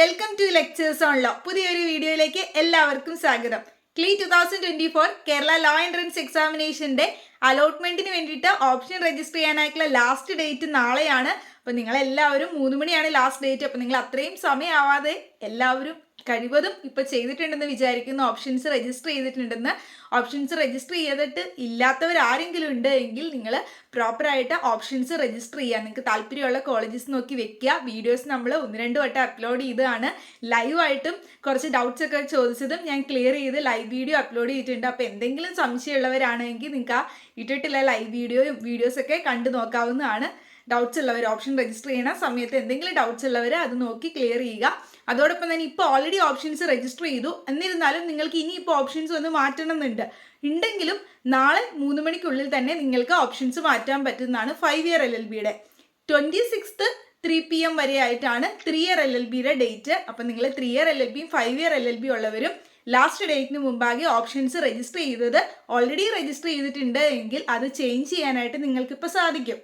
Welcome to lectures ഓൺലോ പുതിയൊരു വീഡിയോയിലേക്ക് എല്ലാവർക്കും സ്വാഗതം. ക്ലീ two thousand twenty four Kerala law entrance എക്സാമിനേഷന്റെ അലോട്ട്മെന്റിന് വേണ്ടിയിട്ട് ഓപ്ഷൻ രജിസ്റ്റർ ചെയ്യാനായിട്ടുള്ള ലാസ്റ്റ് ഡേറ്റ് നാളെയാണ്. അപ്പോൾ നിങ്ങളെല്ലാവരും മൂന്ന് മണിയാണ് ലാസ്റ്റ് ഡേറ്റ് അപ്പോൾ നിങ്ങൾ അത്രയും സമയമാവാതെ എല്ലാവരും കഴിവതും ഇപ്പോൾ ചെയ്തിട്ടുണ്ടെന്ന് വിചാരിക്കുന്ന ഓപ്ഷൻസ് രജിസ്റ്റർ ചെയ്തിട്ടുണ്ടെന്ന്. ഓപ്ഷൻസ് രജിസ്റ്റർ ചെയ്തിട്ട് ഇല്ലാത്തവർ ആരെങ്കിലും ഉണ്ട് എങ്കിൽ നിങ്ങൾ പ്രോപ്പറായിട്ട് ഓപ്ഷൻസ് രജിസ്റ്റർ ചെയ്യുക നിങ്ങൾക്ക് താല്പര്യമുള്ള കോളേജസ് നോക്കി വെക്കുക വീഡിയോസ് നമ്മൾ ഒന്ന് രണ്ട് വട്ടം അപ്ലോഡ് ചെയ്തതാണ്. ലൈവായിട്ടും കുറച്ച് ഡൗട്ട്സ് ഒക്കെ ചോദിച്ചതും ഞാൻ ക്ലിയർ ചെയ്ത് ലൈവ് വീഡിയോ അപ്ലോഡ് ചെയ്തിട്ടുണ്ട്. അപ്പോൾ എന്തെങ്കിലും സംശയമുള്ളവരാണെങ്കിൽ നിങ്ങൾക്ക് ആ ഇട്ടിട്ടുള്ള ലൈവ് വീഡിയോയും വീഡിയോസൊക്കെ കണ്ടു നോക്കാവുന്നതാണ്. ഡൗട്ട്സ് ഉള്ളവർ ഓപ്ഷൻ രജിസ്റ്റർ ചെയ്യണ സമയത്ത് എന്തെങ്കിലും ഡൗട്ട്സ് ഉള്ളവർ അത് നോക്കി ക്ലിയർ ചെയ്യുക. അതോടൊപ്പം തന്നെ ഇപ്പോൾ ഓൾറെഡി ഓപ്ഷൻസ് രജിസ്റ്റർ ചെയ്തു. എന്നിരുന്നാലും നിങ്ങൾക്ക് ഇനി ഇപ്പോൾ ഓപ്ഷൻസ് ഒന്ന് മാറ്റണം എന്നുണ്ട് ഉണ്ടെങ്കിലും നാളെ മൂന്ന് മണിക്കുള്ളിൽ തന്നെ നിങ്ങൾക്ക് ഓപ്ഷൻസ് മാറ്റാൻ പറ്റുന്നതാണ് ഫൈവ് ഇയർ എൽ എൽ ബിയുടെ twenty sixth three P M വരെ ആയിട്ടാണ് ത്രീ ഇയർ എൽ എൽ ബിയുടെ ഡേറ്റ് അപ്പം നിങ്ങൾ ത്രീ ഇയർ എൽ എൽ ബിയും five year L L B ഉള്ളവരും ലാസ്റ്റ് ഡേറ്റിന് മുമ്പാകെ ഓപ്ഷൻസ് രജിസ്റ്റർ ചെയ്തത് ഓൾറെഡി രജിസ്റ്റർ ചെയ്തിട്ടുണ്ട് എങ്കിൽ അത് ചേഞ്ച് ചെയ്യാനായിട്ട് നിങ്ങൾക്കിപ്പോൾ സാധിക്കും.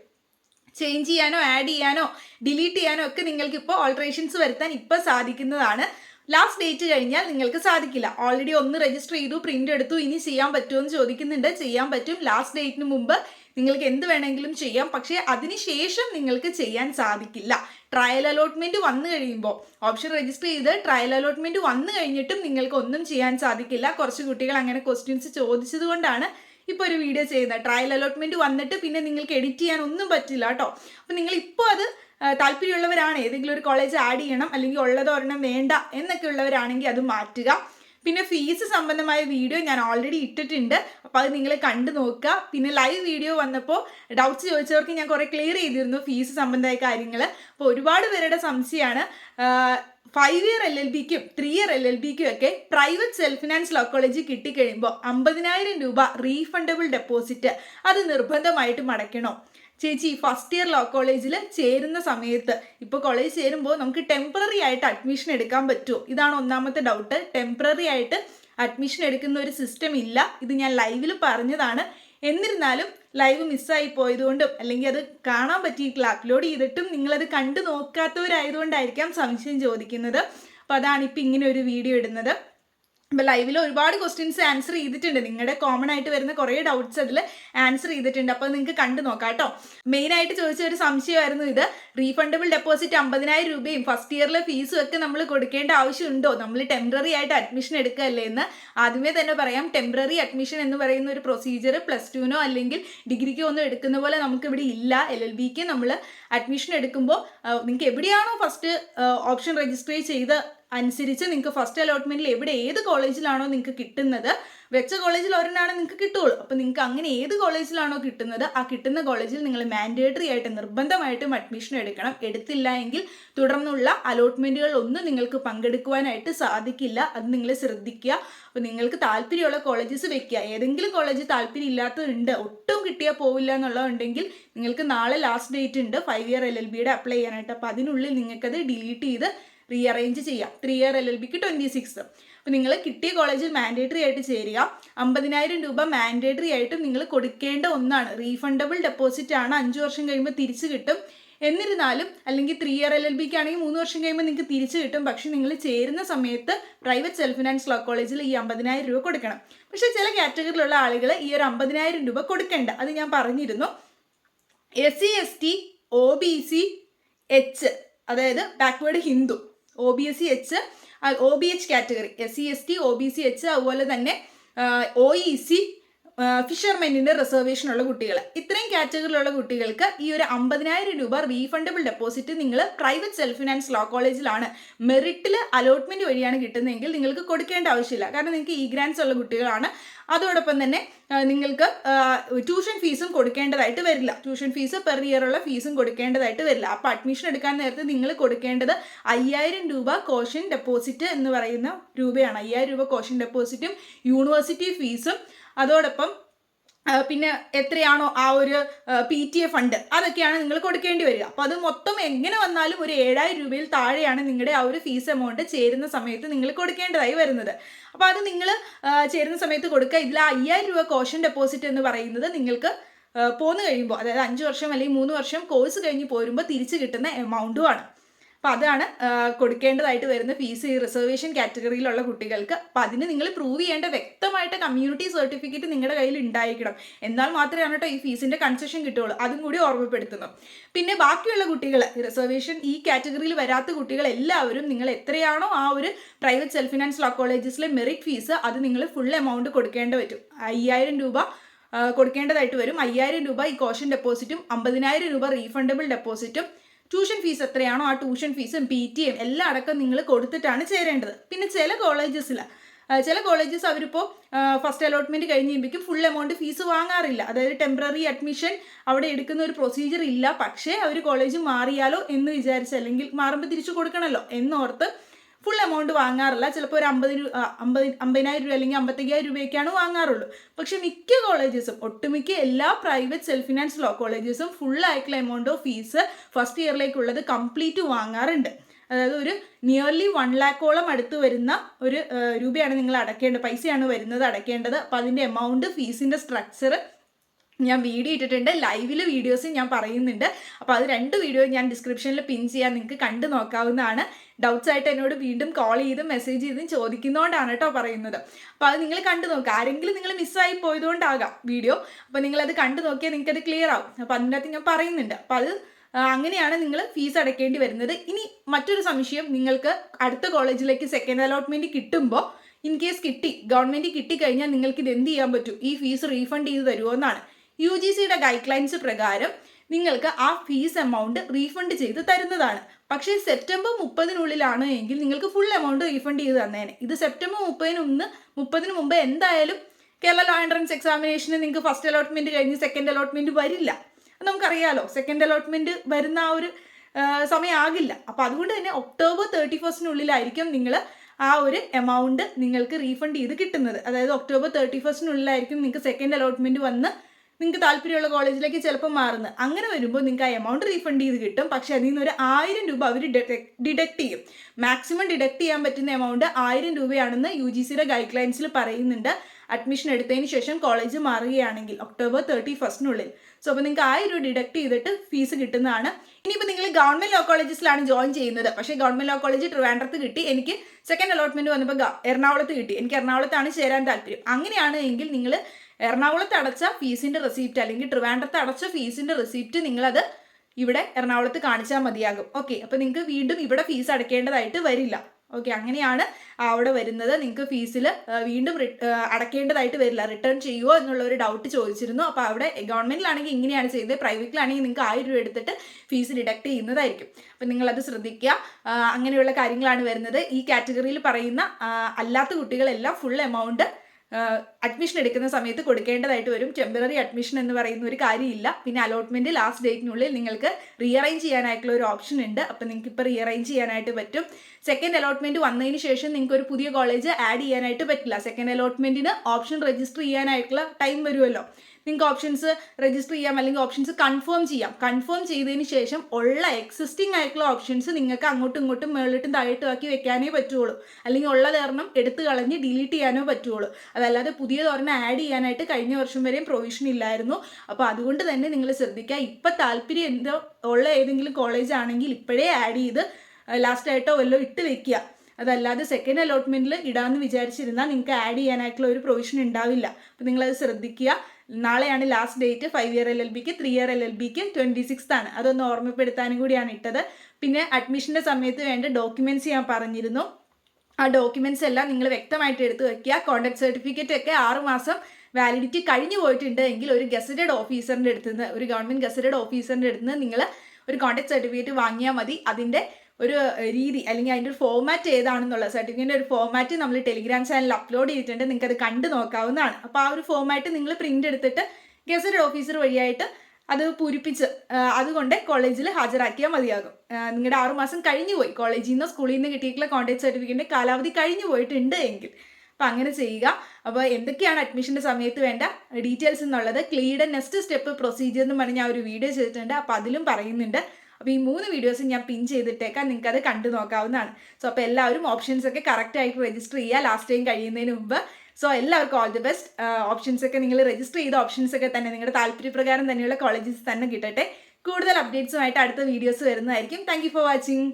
ചേഞ്ച് ചെയ്യാനോ ആഡ് ചെയ്യാനോ ഡിലീറ്റ് ചെയ്യാനോ ഒക്കെ നിങ്ങൾക്ക് ഇപ്പോൾ ഓൾട്രേഷൻസ് വരുത്താൻ ഇപ്പോൾ സാധിക്കുന്നതാണ്. ലാസ്റ്റ് ഡേറ്റ് കഴിഞ്ഞാൽ നിങ്ങൾക്ക് സാധിക്കില്ല. ഓൾറെഡി ഒന്ന് രജിസ്റ്റർ ചെയ്തു പ്രിന്റ് എടുത്തു ഇനി ചെയ്യാൻ പറ്റുമോ എന്ന് ചോദിക്കുന്നുണ്ട്. ചെയ്യാൻ പറ്റും. ലാസ്റ്റ് ഡേറ്റിന് മുമ്പ് നിങ്ങൾക്ക് എന്ത് വേണമെങ്കിലും ചെയ്യാം. പക്ഷേ അതിനുശേഷം നിങ്ങൾക്ക് ചെയ്യാൻ സാധിക്കില്ല. ട്രയൽ അലോട്ട്മെന്റ് വന്നു കഴിയുമ്പോൾ ഓപ്ഷൻ രജിസ്റ്റർ ചെയ്ത് ട്രയൽ അലോട്ട്മെന്റ് വന്നു കഴിഞ്ഞിട്ടും നിങ്ങൾക്ക് ഒന്നും ചെയ്യാൻ സാധിക്കില്ല. കുറച്ച് കുട്ടികൾ അങ്ങനെ ക്വസ്റ്റ്യൻസ് ചോദിച്ചത് കൊണ്ടാണ് ഇപ്പോൾ ഒരു വീഡിയോ ചെയ്യുന്നത് ട്രയൽ അലോട്ട്മെന്റ് വന്നിട്ട് പിന്നെ നിങ്ങൾക്ക് എഡിറ്റ് ചെയ്യാൻ ഒന്നും പറ്റില്ല കേട്ടോ. അപ്പോൾ നിങ്ങൾ ഇപ്പോൾ അത് താല്പര്യമുള്ളവരാണ് ഏതെങ്കിലും ഒരു കോളേജ് ആഡ് ചെയ്യണം അല്ലെങ്കിൽ ഉള്ളത് ഒരെണ്ണം വേണ്ട എന്നൊക്കെ ഉള്ളവരാണെങ്കിൽ അത് മാറ്റുക. പിന്നെ ഫീസ് സംബന്ധമായ വീഡിയോ ഞാൻ ഓൾറെഡി ഇട്ടിട്ടുണ്ട്. അപ്പോൾ അത് നിങ്ങൾ കണ്ടു നോക്കുക. പിന്നെ ലൈവ് വീഡിയോ വന്നപ്പോൾ ഡൗട്ട്സ് ചോദിച്ചവർക്ക് ഞാൻ കുറേ ക്ലിയർ ചെയ്തിരുന്നു ഫീസ് സംബന്ധമായ കാര്യങ്ങൾ അപ്പോൾ ഒരുപാട് പേരുടെ സംശയമാണ്. ഫൈവ് ഇയർ എൽ എൽ ബിക്കും ത്രീ ഇയർ എൽ എൽ ബിക്കും ഒക്കെ പ്രൈവറ്റ് സെൽഫ് ഫിനാൻസ് ലോ കോളേജിൽ കിട്ടിക്കഴിയുമ്പോൾ അമ്പതിനായിരം രൂപ റീഫണ്ടബിൾ ഡെപ്പോസിറ്റ് അത് നിർബന്ധമായിട്ട് അടയ്ക്കണോ ചേച്ചി ഫസ്റ്റ് ഇയർ ലോ കോളേജിൽ ചേരുന്ന സമയത്ത് ഇപ്പോൾ കോളേജ് ചേരുമ്പോൾ നമുക്ക് ടെമ്പററി ആയിട്ട് അഡ്മിഷൻ എടുക്കാൻ പറ്റുമോ ഇതാണ് ഒന്നാമത്തെ ഡൗട്ട് ടെമ്പററി ആയിട്ട് അഡ്മിഷൻ എടുക്കുന്ന ഒരു സിസ്റ്റം ഇല്ല. ഇത് ഞാൻ ലൈവിൽ പറഞ്ഞതാണ്. എന്നിരുന്നാലും ലൈവ് മിസ്സായി പോയതുകൊണ്ടും അല്ലെങ്കിൽ അത് കാണാൻ പറ്റിയിട്ടില്ല അപ്ലോഡ് ചെയ്തിട്ടും നിങ്ങളത് കണ്ടു നോക്കാത്തവരായതുകൊണ്ടായിരിക്കാം സംശയം ചോദിക്കുന്നത്. അപ്പോൾ അതാണ് ഇപ്പം ഇങ്ങനെ ഒരു വീഡിയോ ഇടുന്നത്. അപ്പോൾ ലൈവിൽ ഒരുപാട് ക്വസ്റ്റ്യൻസ് ആൻസർ ചെയ്തിട്ടുണ്ട്. നിങ്ങളുടെ കോമൺ ആയിട്ട് വരുന്ന കുറേ ഡൗട്ട്സ് അതിൽ ആൻസർ ചെയ്തിട്ടുണ്ട്. അപ്പോൾ നിങ്ങൾക്ക് കണ്ടു നോക്കാം കേട്ടോ മെയിൻ ആയിട്ട് ചോദിച്ച ഒരു സംശയമായിരുന്നു ഇത്. റീഫണ്ടബിൾ ഡെപ്പോസിറ്റ് അമ്പതിനായിരം രൂപയും ഫസ്റ്റ് ഇയറിലെ ഫീസും ഒക്കെ നമ്മൾ കൊടുക്കേണ്ട ആവശ്യമുണ്ടോ നമ്മൾ ടെമ്പററി ആയിട്ട് അഡ്മിഷൻ എടുക്കുകയല്ലേ എന്ന്. ആദ്യമേ തന്നെ പറയാം. ടെമ്പററി അഡ്മിഷൻ എന്ന് പറയുന്ന ഒരു പ്രൊസീജിയർ പ്ലസ് ടുവിനോ അല്ലെങ്കിൽ ഡിഗ്രിക്കോ ഒന്നും എടുക്കുന്ന പോലെ നമുക്ക് ഇവിടെ ഇല്ല. എൽ എൽ ബിക്ക് നമ്മൾ അഡ്മിഷൻ എടുക്കുമ്പോൾ നിങ്ങൾക്ക് എവിടെയാണോ ഫസ്റ്റ് ഓപ്ഷൻ രജിസ്റ്റർ ചെയ്ത് അനുസരിച്ച് നിങ്ങൾക്ക് ഫസ്റ്റ് അലോട്ട്മെന്റിൽ എവിടെ ഏത് കോളേജിലാണോ നിങ്ങൾക്ക് കിട്ടുന്നത് വെച്ച കോളേജിൽ ഒരെണ്ണാണ് നിങ്ങൾക്ക് കിട്ടുള്ളൂ. അപ്പോൾ നിങ്ങൾക്ക് അങ്ങനെ ഏത് കോളേജിലാണോ കിട്ടുന്നത് ആ കിട്ടുന്ന കോളേജിൽ നിങ്ങൾ മാൻഡേറ്ററി ആയിട്ട് നിർബന്ധമായിട്ടും അഡ്മിഷൻ എടുക്കണം. എടുത്തില്ല എങ്കിൽ തുടർന്നുള്ള അലോട്ട്മെന്റുകൾ ഒന്നും നിങ്ങൾക്ക് പങ്കെടുക്കുവാനായിട്ട് സാധിക്കില്ല. അത് നിങ്ങൾ ശ്രദ്ധിക്കുക. അപ്പോൾ നിങ്ങൾക്ക് താല്പര്യമുള്ള കോളേജസ് വെക്കുക. ഏതെങ്കിലും കോളേജ് താല്പര്യം ഇല്ലാത്തതുണ്ട് ഒട്ടും കിട്ടിയാൽ പോവില്ല എന്നുള്ളതുണ്ടെങ്കിൽ നിങ്ങൾക്ക് നാളെ ലാസ്റ്റ് ഡേറ്റ് ഉണ്ട്. ഫൈവ് ഇയർ എൽ എൽ ബിയുടെ അപ്ലൈ ചെയ്യാനായിട്ട്. അപ്പോൾ അതിനുള്ളിൽ നിങ്ങൾക്കത് ഡിലീറ്റ് ചെയ്ത് റീഅറേഞ്ച് ചെയ്യാം. ത്രീ ഇയർ എൽ എൽ ബിക്ക് ട്വന്റി സിക്സ് അപ്പോൾ നിങ്ങൾ കിട്ടിയ കോളേജിൽ മാൻഡേറ്ററി ആയിട്ട് ചേരുക. അമ്പതിനായിരം രൂപ മാൻഡേറ്ററി ആയിട്ടും നിങ്ങൾ കൊടുക്കേണ്ട ഒന്നാണ്. റീഫണ്ടബിൾ ഡെപ്പോസിറ്റ് ആണ്. അഞ്ച് വർഷം കഴിയുമ്പോൾ തിരിച്ച് കിട്ടും. എന്നിരുന്നാലും അല്ലെങ്കിൽ ത്രീ ഇയർ എൽ എൽ ബിക്ക് ആണെങ്കിൽ മൂന്ന് വർഷം കഴിയുമ്പോൾ നിങ്ങൾക്ക് തിരിച്ച് കിട്ടും. പക്ഷേ നിങ്ങൾ ചേരുന്ന സമയത്ത് പ്രൈവറ്റ് സെൽഫ് ഫിനാൻസ് ലോ കോളേജിൽ ഈ അമ്പതിനായിരം രൂപ കൊടുക്കണം. പക്ഷേ ചില കാറ്റഗറിയിലുള്ള ആളുകൾ ഈ ഒരു അമ്പതിനായിരം രൂപ കൊടുക്കേണ്ട. അത് ഞാൻ പറഞ്ഞിരുന്നു. S C S T O B C H അതായത് backward Hindu O B S C H O B H category S C S T O B C H അതുപോലെ തന്നെ ഒ ഇ സി ഫിഷർമെന്റിന്റെ റിസർവേഷൻ ഉള്ള കുട്ടികൾ ഇത്രയും കാറ്റഗറിയിലുള്ള കുട്ടികൾക്ക് ഈ ഒരു അമ്പതിനായിരം രൂപ റീഫണ്ടബിൾ ഡെപ്പോസിറ്റ് നിങ്ങൾ പ്രൈവറ്റ് സെൽഫ് ഫിനാൻസ് ലോ കോളേജിലാണ് മെറിറ്റിൽ അലോട്ട്മെന്റ് വഴിയാണ് കിട്ടുന്നതെങ്കിൽ നിങ്ങൾക്ക് കൊടുക്കേണ്ട ആവശ്യമില്ല. കാരണം നിങ്ങൾക്ക് ഇ ഗ്രാൻസ് ഉള്ള കുട്ടികളാണ്. അതോടൊപ്പം തന്നെ നിങ്ങൾക്ക് ട്യൂഷൻ ഫീസും കൊടുക്കേണ്ടതായിട്ട് വരില്ല. ട്യൂഷൻ ഫീസ് പെർ ഇയർ ഉള്ള ഫീസും കൊടുക്കേണ്ടതായിട്ട് വരില്ല. അപ്പോൾ അഡ്മിഷൻ എടുക്കാൻ നേരത്തെ നിങ്ങൾ കൊടുക്കേണ്ടത് അയ്യായിരം രൂപ കോഷൻ ഡെപ്പോസിറ്റ് എന്ന് പറയുന്ന രൂപയാണ്. അയ്യായിരം രൂപ കോഷൻ ഡെപ്പോസിറ്റും യൂണിവേഴ്സിറ്റി ഫീസും അതോടൊപ്പം പിന്നെ എത്രയാണോ ആ ഒരു പി ടി എ ഫണ്ട് അതൊക്കെയാണ് നിങ്ങൾ കൊടുക്കേണ്ടി വരിക. അപ്പോൾ അത് മൊത്തം എങ്ങനെ വന്നാലും ഒരു ഏഴായിരം രൂപയിൽ താഴെയാണ് നിങ്ങളുടെ ആ ഒരു ഫീസ് എമൗണ്ട് ചേരുന്ന സമയത്ത് നിങ്ങൾ കൊടുക്കേണ്ടതായി വരുന്നത്. അപ്പോൾ അത് നിങ്ങൾ ചേരുന്ന സമയത്ത് കൊടുക്കുക. ഇതിൽ അയ്യായിരം രൂപ കോഷൻ ഡെപ്പോസിറ്റ് എന്ന് പറയുന്നത് നിങ്ങൾക്ക് പോന്നു കഴിയുമ്പോൾ അതായത് അഞ്ച് വർഷം അല്ലെങ്കിൽ മൂന്ന് വർഷം കോഴ്സ് കഴിഞ്ഞ് പോരുമ്പോൾ തിരിച്ചു കിട്ടുന്ന എമൗണ്ടുമാണ് അപ്പോൾ അതാണ് കൊടുക്കേണ്ടതായിട്ട് വരുന്ന ഫീസ് ഈ റിസർവേഷൻ കാറ്റഗറിയിലുള്ള കുട്ടികൾക്ക്. അപ്പോൾ അതിന് നിങ്ങൾ പ്രൂവ് ചെയ്യേണ്ട വ്യക്തമായിട്ട് കമ്മ്യൂണിറ്റി സർട്ടിഫിക്കറ്റ് നിങ്ങളുടെ കയ്യിൽ ഉണ്ടായിരിക്കണം. എന്നാൽ മാത്രമേ കേട്ടോ ഈ ഫീസിന്റെ കൺസെഷൻ കിട്ടുള്ളൂ അതും കൂടി ഓർമ്മപ്പെടുത്തുന്നു. പിന്നെ ബാക്കിയുള്ള കുട്ടികൾ റിസർവേഷൻ ഈ കാറ്റഗറിയിൽ വരാത്ത കുട്ടികൾ എല്ലാവരും നിങ്ങൾ എത്രയാണോ ആ ഒരു പ്രൈവറ്റ് സെൽഫ് ഫിനാൻസ് ലോ കോളേജസിലെ മെറിറ്റ് ഫീസ് അത് നിങ്ങൾ ഫുൾ എമൗണ്ട് കൊടുക്കേണ്ട പറ്റും. അയ്യായിരം രൂപ കൊടുക്കേണ്ടതായിട്ട് വരും. അയ്യായിരം രൂപ ഈ കോഷൻ ഡെപ്പോസിറ്റും അമ്പതിനായിരം രൂപ റീഫണ്ടബിൾ ഡെപ്പോസിറ്റും ട്യൂഷൻ ഫീസ് എത്രയാണോ ആ ട്യൂഷൻ ഫീസും പി ടി എം എല്ലാം അടക്കം നിങ്ങൾ കൊടുത്തിട്ടാണ് ചേരേണ്ടത്. പിന്നെ ചില കോളേജസിൽ ചില കോളേജസ് അവരിപ്പോൾ ഫസ്റ്റ് അലോട്ട്മെന്റ് കഴിഞ്ഞ് കഴിയുമ്പോഴേക്കും ഫുൾ എമൗണ്ട് ഫീസ് വാങ്ങാറില്ല. അതായത് ടെമ്പററി അഡ്മിഷൻ അവിടെ എടുക്കുന്ന ഒരു പ്രൊസീജിയർ ഇല്ല. പക്ഷേ അവർ കോളേജ് മാറിയാലോ എന്ന് വിചാരിച്ച് അല്ലെങ്കിൽ മാറുമ്പോൾ തിരിച്ചു കൊടുക്കണമല്ലോ എന്നോർത്ത് ഫുൾ എമൗണ്ട് വാങ്ങാറില്ല. ചിലപ്പോൾ ഒരു അമ്പത് രൂപ അമ്പത് അമ്പതിനായിരം രൂപ അല്ലെങ്കിൽ അമ്പത്തയ്യായിരം രൂപയൊക്കെയാണ് വാങ്ങാറുള്ളൂ. പക്ഷെ മിക്ക കോളേജസും ഒട്ടുമിക്ക എല്ലാ പ്രൈവറ്റ് സെൽഫ് ഫിനാൻസ് ലോ കോളേജസും ഫുൾ ആയിട്ടുള്ള എമൗണ്ട് ഓഫ് ഫീസ് ഫസ്റ്റ് ഇയറിലേക്കുള്ളത് കംപ്ലീറ്റ് വാങ്ങാറുണ്ട്. അതായത് ഒരു നിയർലി വൺ ലാക്കോളം അടുത്ത് വരുന്ന ഒരു രൂപയാണ് നിങ്ങൾ അടക്കേണ്ടത്. പൈസയാണ് വരുന്നത് അടക്കേണ്ടത്. അപ്പോൾ അതിന്റെ എമൗണ്ട് ഫീസിന്റെ സ്ട്രക്ചർ ഞാൻ വീഡിയോ ഇട്ടിട്ടുണ്ട്. ലൈവിൽ വീഡിയോസ് ഞാൻ പറയുന്നുണ്ട്. അപ്പോൾ അത് രണ്ട് വീഡിയോ ഞാൻ ഡിസ്ക്രിപ്ഷനിൽ പിൻ ചെയ്യാൻ നിങ്ങൾക്ക് കണ്ടു നോക്കാവുന്നതാണ്. ഡൗട്ട്സ് ആയിട്ട് എന്നോട് വീണ്ടും കോൾ ചെയ്തും മെസ്സേജ് ചെയ്തും ചോദിക്കുന്നതുകൊണ്ടാണ് കേട്ടോ പറയുന്നത്. അപ്പോൾ അത് നിങ്ങൾ കണ്ടു നോക്കുക ആരെങ്കിലും നിങ്ങൾ മിസ്സായി പോയതുകൊണ്ടാകാം വീഡിയോ അപ്പോൾ നിങ്ങളത് കണ്ടു നോക്കിയാൽ നിങ്ങൾക്കത് ക്ലിയർ ആവും. അപ്പോൾ അതിനകത്ത് ഞാൻ പറയുന്നുണ്ട്. അപ്പോൾ അത് അങ്ങനെയാണ് നിങ്ങൾ ഫീസ് അടയ്ക്കേണ്ടി വരുന്നത്. ഇനി മറ്റൊരു സംശയം നിങ്ങൾക്ക് അടുത്ത കോളേജിലേക്ക് സെക്കൻഡ് അലോട്ട്മെന്റ് കിട്ടുമ്പോൾ ഇൻ കേസ് കിട്ടി ഗവൺമെന്റ് കിട്ടിക്കഴിഞ്ഞാൽ നിങ്ങൾക്ക് ഇത് എന്ത് ചെയ്യാൻ പറ്റും? ഈ ഫീസ് റീഫണ്ട് ചെയ്ത് തരുമോ എന്നാണ് യു ജി സിയുടെ ഗൈഡ് ലൈൻസ് പ്രകാരം നിങ്ങൾക്ക് ആ ഫീസ് എമൗണ്ട് റീഫണ്ട് ചെയ്ത് തരുന്നതാണ്. പക്ഷേ സെപ്റ്റംബർ മുപ്പതിനുള്ളിലാണ് എങ്കിൽ നിങ്ങൾക്ക് ഫുൾ എമൗണ്ട് റീഫണ്ട് ചെയ്ത് തന്നേനെ. ഇത് സെപ്റ്റംബർ മുപ്പതിനൊന്ന് മുപ്പതിന് മുമ്പ് എന്തായാലും കേരള ലോ എൻട്രൻസ് എക്സാമിനേഷന് നിങ്ങൾക്ക് ഫസ്റ്റ് അലോട്ട്മെന്റ് കഴിഞ്ഞ് സെക്കൻഡ് അലോട്ട്മെന്റ് വരില്ല. നമുക്കറിയാലോ സെക്കൻഡ് അലോട്ട്മെന്റ് വരുന്ന ആ ഒരു സമയമാകില്ല അപ്പോൾ അതുകൊണ്ട് തന്നെ ഒക്ടോബർ തേർട്ടി ഫസ്റ്റിനുള്ളിലായിരിക്കും നിങ്ങൾ ആ ഒരു എമൗണ്ട് നിങ്ങൾക്ക് റീഫണ്ട് ചെയ്ത് കിട്ടുന്നത്. അതായത് ഒക്ടോബർ തേർട്ടി ഫസ്റ്റിനുള്ളിലായിരിക്കും നിങ്ങൾക്ക് സെക്കൻഡ് അലോട്ട്മെന്റ് വന്ന് നിങ്ങൾക്ക് താല്പര്യമുള്ള കോളേജിലേക്ക് ചിലപ്പോൾ മാറുന്നത് അങ്ങനെ വരുമ്പോൾ നിങ്ങൾക്ക് ആ എമൗണ്ട് റീഫണ്ട് ചെയ്ത് കിട്ടും. പക്ഷെ അതിൽ നിന്ന് ഒരു ആയിരം രൂപ അവർ ഡിഡക്ട് ചെയ്യും. മാക്സിമം ഡിഡക്ട് ചെയ്യാൻ പറ്റുന്ന എമൗണ്ട് ആയിരം രൂപയാണെന്ന് യു ജി സിയുടെ ഗൈഡ് ലൈൻസിൽ പറയുന്നുണ്ട്. അഡ്മിഷൻ എടുത്തതിന് ശേഷം കോളേജ് മാറുകയാണെങ്കിൽ ഒക്ടോബർ തേർട്ടി ഫസ്റ്റിനുള്ളിൽ സോ അപ്പോൾ നിങ്ങൾക്ക് ആയിരം രൂപ ഡിഡക്ട് ചെയ്തിട്ട് ഫീസ് കിട്ടുന്നതാണ്. ഇനിയിപ്പോൾ നിങ്ങൾ ഗവൺമെന്റ് ലോ കോളേജസിലാണ് ജോയിൻ ചെയ്യുന്നത്. പക്ഷേ ഗവൺമെന്റ് ലോ കോളേജ് ട്രിവാൻഡ്രത്ത് കിട്ടി. എനിക്ക് സെക്കൻഡ് അലോട്ട്മെന്റ് വന്നപ്പോൾ എറണാകുളത്ത് കിട്ടി. എനിക്ക് എറണാകുളത്താണ് ചേരാൻ താല്പര്യം. അങ്ങനെയാണ് എങ്കിൽ നിങ്ങൾ എറണാകുളത്ത് അടച്ച ഫീസിന്റെ റെസിപ്റ്റ് അല്ലെങ്കിൽ ട്രിവാൻഡ്രത്ത് അടച്ച ഫീസിന്റെ റെസിപ്റ്റ് നിങ്ങളത് ഇവിടെ എറണാകുളത്ത് കാണിച്ചാൽ മതിയാകും. ഓക്കെ അപ്പോൾ നിങ്ങൾക്ക് വീണ്ടും ഇവിടെ ഫീസ് അടക്കേണ്ടതായിട്ട് വരില്ല. ഓക്കെ അങ്ങനെയാണ് അവിടെ വരുന്നത്. നിങ്ങൾക്ക് ഫീസിൽ വീണ്ടും അടക്കേണ്ടതായിട്ട് വരില്ല. റിട്ടേൺ ചെയ്യുമോ എന്നുള്ള ഒരു ഡൗട്ട് ചോദിച്ചിരുന്നു. അപ്പോൾ അവിടെ ഗവൺമെന്റിലാണെങ്കിൽ ഇങ്ങനെയാണ് ചെയ്യുന്നത് പ്രൈവറ്റിലാണെങ്കിൽ നിങ്ങൾക്ക് ആയിരം രൂപ എടുത്തിട്ട് ഫീസ് ഡിഡക്ട് ചെയ്യുന്നതായിരിക്കും. അപ്പം നിങ്ങളത് ശ്രദ്ധിക്കുക. അങ്ങനെയുള്ള കാര്യങ്ങളാണ് വരുന്നത്. ഈ കാറ്റഗറിയിൽ പറയുന്ന അല്ലാത്ത കുട്ടികളെല്ലാം ഫുൾ എമൗണ്ട് അഡ്മിഷൻ എടുക്കുന്ന സമയത്ത് കൊടുക്കേണ്ടതായിട്ട് വരും. ടെമ്പററി അഡ്മിഷൻ എന്ന് പറയുന്ന ഒരു കാര്യമില്ല. പിന്നെ അലോട്ട്മെന്റ് ലാസ്റ്റ് ഡേറ്റിനുള്ളിൽ നിങ്ങൾക്ക് റീഅറേഞ്ച് ചെയ്യാനായിട്ടുള്ള ഒരു ഓപ്ഷൻ ഉണ്ട്. അപ്പം നിങ്ങൾക്ക് ഇപ്പോൾ റീഅറേഞ്ച് ചെയ്യാനായിട്ട് പറ്റും. സെക്കൻഡ് അലോട്ട്മെന്റ് വന്നതിന് ശേഷം നിങ്ങൾക്ക് ഒരു പുതിയ കോളേജ് ആഡ് ചെയ്യാനായിട്ട് പറ്റില്ല. സെക്കൻഡ് അലോട്ട്മെന്റിന് ഓപ്ഷൻ രജിസ്റ്റർ ചെയ്യാനായിട്ടുള്ള ടൈം വരുമല്ലോ. നിങ്ങൾക്ക് ഓപ്ഷൻസ് രജിസ്റ്റർ ചെയ്യാം അല്ലെങ്കിൽ ഓപ്ഷൻസ് കൺഫേം ചെയ്യാം. കൺഫേം ചെയ്തതിന് ശേഷം ഉള്ള എക്സിസ്റ്റിംഗ് ആയിട്ടുള്ള ഓപ്ഷൻസ് നിങ്ങൾക്ക് അങ്ങോട്ടും ഇങ്ങോട്ടും മേളിട്ടും താഴോട്ടും ആക്കി വെക്കാനേ പറ്റുള്ളൂ. അല്ലെങ്കിൽ ഉള്ളത് കാരണം എടുത്തു കളഞ്ഞ് ഡിലീറ്റ് ചെയ്യാനോ പറ്റുള്ളൂ. അതല്ലാതെ പുതിയ ഒരെണ്ണം ആഡ് ചെയ്യാനായിട്ട് കഴിഞ്ഞ വർഷം വരെയും പ്രൊവിഷൻ ഇല്ലായിരുന്നു. അപ്പോൾ അതുകൊണ്ട് തന്നെ നിങ്ങൾ ശ്രദ്ധിക്കുക. ഇപ്പം താല്പര്യം എന്തോ ഉള്ള ഏതെങ്കിലും കോളേജ് ആണെങ്കിൽ ഇപ്പോഴേ ആഡ് ചെയ്ത് ലാസ്റ്റ് ആയിട്ടോ വല്ലതും ഇട്ട് വെക്കുക. അതല്ലാതെ സെക്കൻഡ് അലോട്ട്മെന്റിൽ ഇടാമെന്ന് വിചാരിച്ചിരുന്നാൽ നിങ്ങൾക്ക് ആഡ് ചെയ്യാനായിട്ടുള്ള ഒരു പ്രൊവിഷൻ ഉണ്ടാവില്ല. അപ്പോൾ നിങ്ങളത് ശ്രദ്ധിക്കുക. നാളെയാണ് last date five year L L ബിക്ക് ത്രീ ഇയർ എൽ എൽ ബിക്ക് ട്വന്റി സിക്സ് ആണ്. അതൊന്ന് ഓർമ്മപ്പെടുത്താനും കൂടിയാണ് ഇട്ടത്. പിന്നെ അഡ്മിഷന്റെ സമയത്ത് വേണ്ട ഡോക്യുമെന്റ്സ് ഞാൻ പറഞ്ഞിരുന്നു. ആ ഡോക്യുമെന്റ്സ് എല്ലാം നിങ്ങൾ വ്യക്തമായിട്ട് എടുത്തു വെക്കുക. കോണ്ടാക്ട് സർട്ടിഫിക്കറ്റ് ഒക്കെ ആറുമാസം വാലിഡിറ്റി കഴിഞ്ഞു പോയിട്ടുണ്ട് എങ്കിൽ ഒരു ഗസറ്റഡ് ഓഫീസറിന്റെ അടുത്ത് നിന്ന് ഒരു ഗവൺമെന്റ് ഗസറ്റഡ് ഓഫീസറിന്റെ അടുത്ത് നിന്ന് നിങ്ങൾ ഒരു കോണ്ടാക്ട് സർട്ടിഫിക്കറ്റ് വാങ്ങിയാൽ മതി. അതിന്റെ ഒരു രീതി അല്ലെങ്കിൽ അതിന്റെ ഒരു ഫോമാറ്റ് ഏതാണെന്നുള്ള സർട്ടിഫിക്കറ്റിന്റെ ഒരു ഫോമാറ്റ് നമ്മൾ ടെലിഗ്രാം ചാനലിൽ അപ്ലോഡ് ചെയ്തിട്ടുണ്ട്. നിങ്ങൾക്ക് അത് കണ്ടു നോക്കാവുന്നതാണ്. അപ്പോൾ ആ ഒരു ഫോമാറ്റ് നിങ്ങൾ പ്രിന്റ് എടുത്തിട്ട് ഗസറ്റഡ് ഓഫീസർ വഴിയായിട്ട് അത് പൂരിപ്പിച്ച് അതുകൊണ്ട് കോളേജിൽ ഹാജരാക്കിയാൽ മതിയാകും. നിങ്ങളുടെ ആറുമാസം കഴിഞ്ഞു പോയി. കോളേജിൽ നിന്നോ സ്കൂളിൽ നിന്ന് കിട്ടിയിട്ടുള്ള കോൺടാക്ട് സർട്ടിഫിക്കറ്റിന്റെ കാലാവധി കഴിഞ്ഞു പോയിട്ടുണ്ട് എങ്കിൽ. അപ്പം അങ്ങനെ ചെയ്യുക. അപ്പോൾ എന്തൊക്കെയാണ് അഡ്മിഷന്റെ സമയത്ത് വേണ്ട ഡീറ്റെയിൽസ് എന്നുള്ളത് ക്ലീഡ് നെക്സ്റ്റ് സ്റ്റെപ്പ് പ്രൊസീജിയർ എന്ന് പറഞ്ഞ് ഞാൻ ഒരു വീഡിയോ ചെയ്തിട്ടുണ്ട്. അപ്പോൾ അതിലും പറയുന്നുണ്ട്. അപ്പോൾ ഈ മൂന്ന് വീഡിയോസും ഞാൻ പിൻ ചെയ്തിട്ടേക്കാം. നിങ്ങൾക്ക് അത് കണ്ടു നോക്കാവുന്നതാണ്. സോ അപ്പോൾ എല്ലാവരും ഓപ്ഷൻസ് ഒക്കെ കറക്റ്റ് ആയിട്ട് രജിസ്റ്റർ ചെയ്യുക ലാസ്റ്റ് ടൈം കഴിയുന്നതിന് മുമ്പ്. സോ എല്ലാവർക്കും ഓൾ ദി ബെസ്റ്റ് ഓപ്ഷൻസ് ഒക്കെ നിങ്ങൾ രജിസ്റ്റർ ചെയ്ത ഓപ്ഷൻസ് ഒക്കെ തന്നെ നിങ്ങളുടെ താല്പര്യപ്രകാരം തന്നെയുള്ള കോളേജസ് തന്നെ കിട്ടട്ടെ. കൂടുതൽ അപ്ഡേറ്റ്സുമായിട്ട് അടുത്ത വീഡിയോസ് വരുന്നതായിരിക്കും. Thank for watching